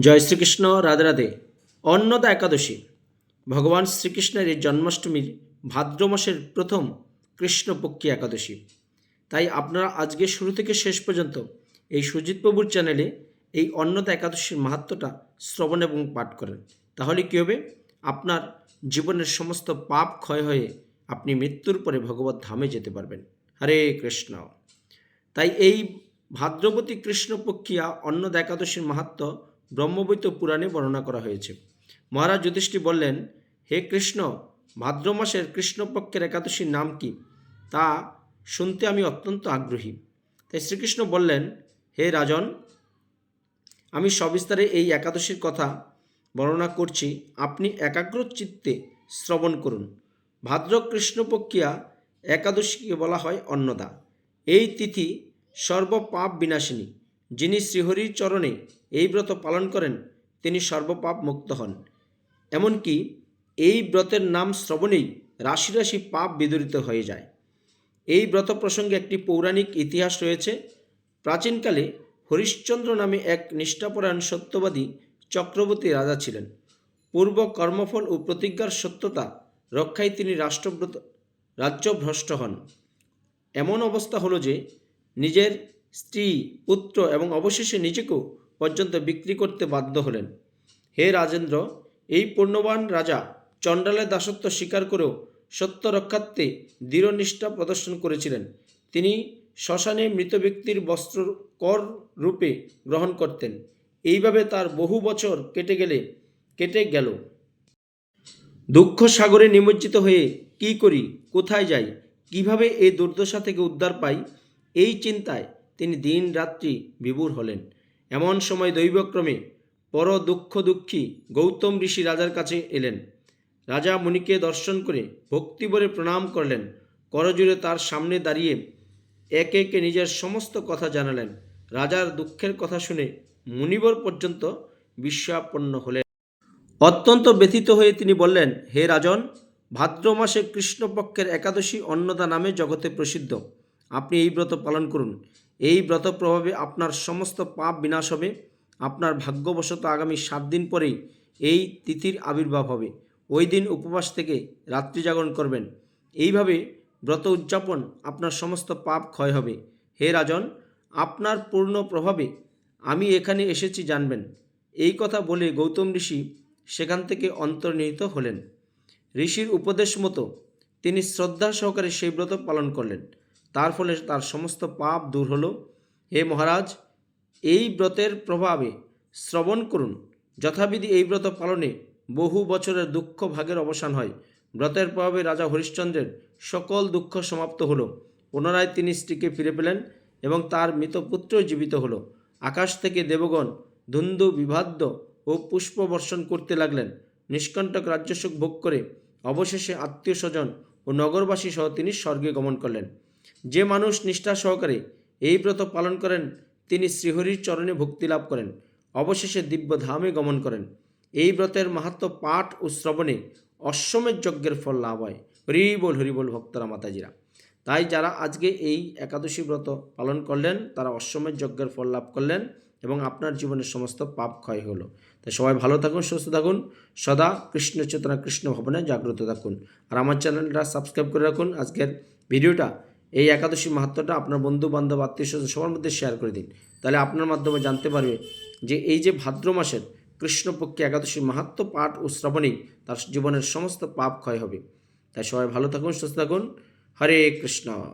জয় শ্রীকৃষ্ণ, রাধে রাধে। অন্নদা একাদশী। ভগবান শ্রীকৃষ্ণের এই জন্মাষ্টমীর ভাদ্র মাসের প্রথম কৃষ্ণপক্ষী একাদশী। তাই আপনারা আজকে শুরু থেকে শেষ পর্যন্ত এই সুজিত প্রভুর চ্যানেলে এই অন্নদা একাদশীর মাহাত্মটা শ্রবণ এবং পাঠ করেন। তাহলে কী হবে? আপনার জীবনের সমস্ত পাপ ক্ষয় হয়ে আপনি মৃত্যুর পরে ভগবত ধামে যেতে পারবেন। হরে কৃষ্ণ। তাই এই ভাদ্রবতী কৃষ্ণপক্ষিয়া অন্নদা একাদশীর মাহাত্ম ব্রহ্মবৈত পুরাণে বর্ণনা করা হয়েছে। মহারাজ যুধিষ্ঠি বললেন, হে কৃষ্ণ, ভাদ্র মাসের কৃষ্ণপক্ষের একাদশীর নাম কি? তা শুনতে আমি অত্যন্ত আগ্রহী। তাই শ্রীকৃষ্ণ বললেন, হে রাজন, আমি সবিস্তারে এই একাদশীর কথা বর্ণনা করছি। আপনি একাগ্র চিত্তে শ্রবণ করুন। ভাদ্র কৃষ্ণপক্ষিয়া একাদশীকে বলা হয় অন্নদা। এই তিথি সর্বপাপ বিনাশিনী। যিনি শ্রীহরির চরণে এই ব্রত পালন করেন, তিনি সর্বপাপ মুক্ত হন। এমনকি এই ব্রতের নাম শ্রবণেই রাশি রাশি পাপ বিদরিত হয়ে যায়। এই ব্রত প্রসঙ্গে একটি পৌরাণিক ইতিহাস রয়েছে। প্রাচীনকালে হরিশ্চন্দ্র নামে এক নিষ্ঠাপরায়ণ সত্যবাদী চক্রবর্তী রাজা ছিলেন। পূর্ব কর্মফল ও প্রতিজ্ঞার সত্যতা রক্ষায় তিনি রাষ্ট্রব্রত রাজ্যভ্রষ্ট হন। এমন অবস্থা হলো যে নিজের স্ত্রী, পুত্র এবং অবশেষে নিজেকেও পর্যন্ত বিক্রি করতে বাধ্য হলেন। হে রাজেন্দ্র, এই পূর্ণবান রাজা চণ্ডালের দাসত্ব স্বীকার করেও সত্য রক্ষার্থে দৃঢ়নিষ্ঠা প্রদর্শন করেছিলেন। তিনি শ্মশানে মৃত ব্যক্তির বস্ত্র কর রূপে গ্রহণ করতেন। এইভাবে তার বহু বছর কেটে গেলে, কেটে গেল। দুঃখ সাগরে নিমজ্জিত হয়ে কি করি, কোথায় যাই, কীভাবে এই দুর্দশা থেকে উদ্ধার পাই, এই চিন্তায় তিনি দিন রাত্রি বিভোর হলেন। এমন সময় দৈবক্রমে পর দুঃখ দুঃখী গৌতম ঋষি রাজার কাছে এলেন। রাজা মুনিকে দর্শন করে ভক্তিভরে প্রণাম করলেন। করজুড়ে তার সামনে দাঁড়িয়ে একে একে নিজের সমস্ত কথা জানালেন। রাজার দুঃখের কথা শুনে মুনিবর পর্যন্ত বিস্ময়াপন্ন হলেন। অত্যন্ত ব্যথিত হয়ে তিনি বললেন, হে রাজন, ভাদ্র মাসে কৃষ্ণপক্ষের একাদশী অন্নদা নামে জগতে প্রসিদ্ধ। আপনি এই ব্রত পালন করুন। এই ব্রত প্রভাবে আপনার সমস্ত পাপ বিনাশ হবে। আপনার ভাগ্যবশত আগামী সাত দিন পরেই এই তিথির আবির্ভাব হবে। ওই দিন উপবাস থেকে রাত্রি জাগরণ করবেন। এইভাবে ব্রত উদযাপন আপনার সমস্ত পাপ ক্ষয় হবে। হে রাজন, আপনার পূর্ণ প্রভাবে আমি এখানে এসেছি জানবেন। এই কথা বলে গৌতম ঋষি সেখান থেকে অন্তর্নিহিত হলেন। ঋষির উপদেশ মতো তিনি শ্রদ্ধা সহকারে সেই ব্রত পালন করলেন। তার ফলে তার সমস্ত পাপ দূর হলো। হে মহারাজ, এই ব্রতের প্রভাবে শ্রবণ করুন। যথাবিধি এই ব্রত পালনে বহু বছরের দুঃখ ভাগের অবসান হয়। ব্রতের প্রভাবে রাজা হরিশ্চন্দ্রের সকল দুঃখ সমাপ্ত হলো। পুনরায় তিনি স্ত্রীকে ফিরে পেলেন এবং তার মৃত পুত্র জীবিত হলো। আকাশ থেকে দেবগণ ধুন্দু বিভাদ্য ও পুষ্প বর্ষণ করতে লাগলেন। নিষ্কণ্টক রাজ্যসুখ ভোগ করে অবশেষে আত্মীয় স্বজন ও নগরবাসী সহ তিনি স্বর্গে গমন করলেন। যে মানুষ নিষ্ঠা সহকারে এই ব্রত পালন করেন, তিনি শ্রীহরির চরণে ভক্তি লাভ করেন, অবশেষে দিব্য ধামে গমন করেন। এই ব্রতের মাহাত্ম পাঠ ও শ্রবণে অশ্বমের যজ্ঞের ফল লাভ হয়। হরি বল হরি বল ভক্তরা, মাতাজিরা। তাই যারা আজকে এই একাদশী ব্রত পালন করলেন, তারা অশ্বমের যজ্ঞের ফল লাভ করলেন এবং আপনার জীবনের সমস্ত পাপ ক্ষয় হলো। তাই সবাই ভালো থাকুন, সুস্থ থাকুন, সদা কৃষ্ণ চেতনা, কৃষ্ণ ভবনে জাগ্রত থাকুন। আর আমার চ্যানেলটা সাবস্ক্রাইব করে রাখুন। আজকের ভিডিওটা এই একাদশী মাহাত্মটা আপনার বন্ধু বান্ধব আত্মীয় স্বজন সবার মধ্যে শেয়ার করে দিন। তাহলে আপনার মাধ্যমে জানতে পারবে যে এই যে ভাদ্র মাসের কৃষ্ণপক্ষে একাদশী মাহাত্ম পাঠ ও শ্রবণেই তার জীবনের সমস্ত পাপ ক্ষয় হবে। তাই সবাই ভালো থাকুন, সুস্থ থাকুন। হরে কৃষ্ণ।